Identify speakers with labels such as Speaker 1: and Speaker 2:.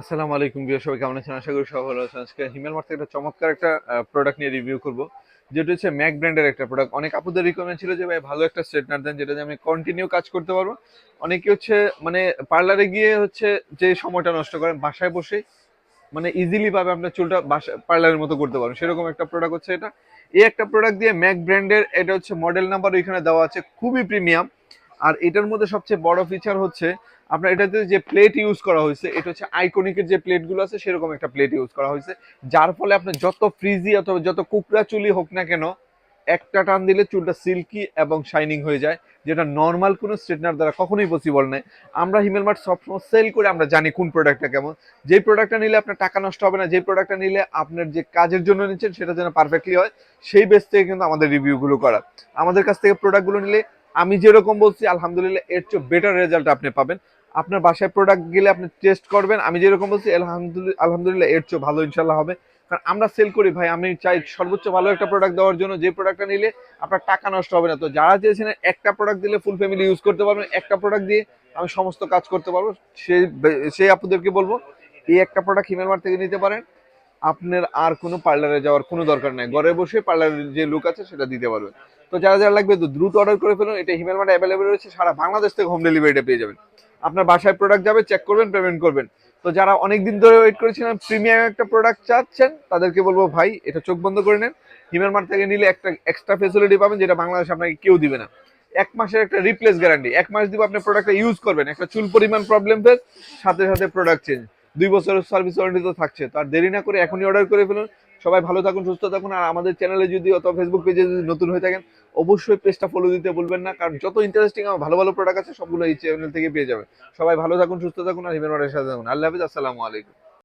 Speaker 1: আসসালামু আলাইকুম বিয়ে সবাই কেমন আছেন? আশা করি সবাই ভালো আছেন। আজকে হিমেল মার্ট একটা চমৎকার একটা প্রোডাক্ট নিয়ে রিভিউ করব, যেটা হচ্ছে ম্যাক ব্র্যান্ডের একটা প্রোডাক্ট অনেক আপুদের রিকমেন্ড ছিল যে, ভাই, ভালো একটা স্ট্রেটনার দেন, যেটা আমি কন্টিনিউ কাজ করতে পারব। অনেকে হচ্ছে মানে পার্লারে গিয়ে হচ্ছে যে সময়টা নষ্ট করেন, বাসায় বসে মানে ইজিলি ভাবে আপনার চুলটা বাসা পার্লারের মতো করতে পারবেন। সেরকম একটা প্রোডাক্ট হচ্ছে এটা। এই একটা প্রোডাক্ট দিয়ে ম্যাক ব্র্যান্ডের, এটা হচ্ছে মডেল নাম্বার ওইখানে দেওয়া আছে, খুবই প্রিমিয়াম আর এটার মধ্যে সবচেয়ে বড় ফিচার হচ্ছে, আপনার এটাতে যে প্লেট ইউজ করা হয়েছে, এটা হচ্ছে আইকনিকের যে প্লেটগুলো আছে, সেরকম একটা প্লেট ইউজ করা হয়েছে, যার ফলে আপনার যত ফ্রিজি অথবা যত কুকরা চুলি হোক না কেন, একটা টান দিলে চুলটা সিল্কি এবং শাইনিং হয়ে যায়, যেটা নর্মাল কোনো স্ট্রেটনার দ্বারা কখনোই পসিবল নয়। আমরা হিমেল মার্ট সবসময় সেল করে আমরা জানি কোন প্রোডাক্টটা কেমন। যেই প্রোডাক্টটা নিলে আপনার টাকা নষ্ট হবে না, যেই প্রোডাক্টটা নিলে আপনার যে কাজের জন্য নিচ্ছেন, সেটা যেন পারফেক্টলি হয়, সেই বেস থেকে কিন্তু আমাদের রিভিউগুলো করা। আমাদের কাছ থেকে প্রোডাক্টগুলো নিলে আমি যেরকম বলছি, আলহামদুলিল্লাহ, এর চেয়ে বেটার রেজাল্ট আপনি পাবেন। আপনার বাসায় প্রোডাক্ট গেলে আপনি টেস্ট করবেন। আমি যেরকম বলছি আলহামদুলিল্লাহ আলহামদুলিল্লাহ, এর চেয়ে ভালো ইনশাল্লাহ হবে। কারণ আমরা সেল করি, ভাই, আমি চাই সর্বোচ্চ ভালো একটা প্রোডাক্ট দেওয়ার জন্য যে প্রোডাক্টটা নিলে আপনার টাকা নষ্ট হবে না। তো যারা চেয়েছেন একটা প্রোডাক্ট দিলে ফুল ফ্যামিলি ইউজ করতে পারবেন, একটা প্রোডাক্ট দিয়ে আমি সমস্ত কাজ করতে পারব। সেই সেই আপুদেরকে বলব, এই একটা প্রোডাক্ট হিমেল মার্ট থেকে নিতে পারেন। আপনার আর কোনো পার্লারে যাওয়ার কোনো দরকার নাই। ঘরে বসে পার্লারের যে লুক আছে সেটা দিতে পারবেন। তো যারা যারা লাগবে তো দ্রুত অর্ডার করে ফেলুন। এটা হিমেল মার্ট অ্যাভেলেবেল রয়েছে, সারা বাংলাদেশ থেকে হোম ডেলিভারিটা পেয়ে যাবেন। আপনার বাসায় প্রোডাক্ট যাবে চেক করবেন পেমেন্ট করবেন। তো যারা অনেক দিন ধরে ওয়েট করেছিলেন প্রিমিয়াম একটা প্রোডাক্ট চাচ্ছেন, তাদেরকে বলব, ভাই, এটা চোখ বন্ধ করে নেন। হিমেল মার্ট থেকে নিলে একটা এক্সট্রা ফেসিলিটি পাবেন, যেটা বাংলাদেশে আপনাকে কেউ দিবে না। এক মাসের একটা রিপ্লেস গ্যারান্টি এক মাস দিব, আপনি প্রোডাক্টটা ইউজ করবেন। একটা চুল পরিমাণ প্রবলেম ফেস সাথে সাথে প্রোডাক্ট চেঞ্জ দুই বছরের সার্ভিস ওয়ারেন্টি তো থাকছে। তো আর দেরি না করে এখনই অর্ডার করে ফেলুন। সবাই ভালো থাকুন, সুস্থ থাকুন। আর আমাদের চ্যানেলে যদি অথবা ফেসবুক পেজে যদি নতুন হয়ে থাকেন, অবশ্যই পেজটা ফলো দিতে বলবেন না। কারণ যত ইন্টারেস্টিং আমার ভালো ভালো প্রোডাক্ট আছে, সবগুলো এই চ্যানেল থেকে পেয়ে যাবেন। সবাই ভালো থাকুন, সুস্থ থাকুন, আর হিমেন সাথে থাকুন। আল্লাহ হাফিজ, আসসালামু আলাইকুম।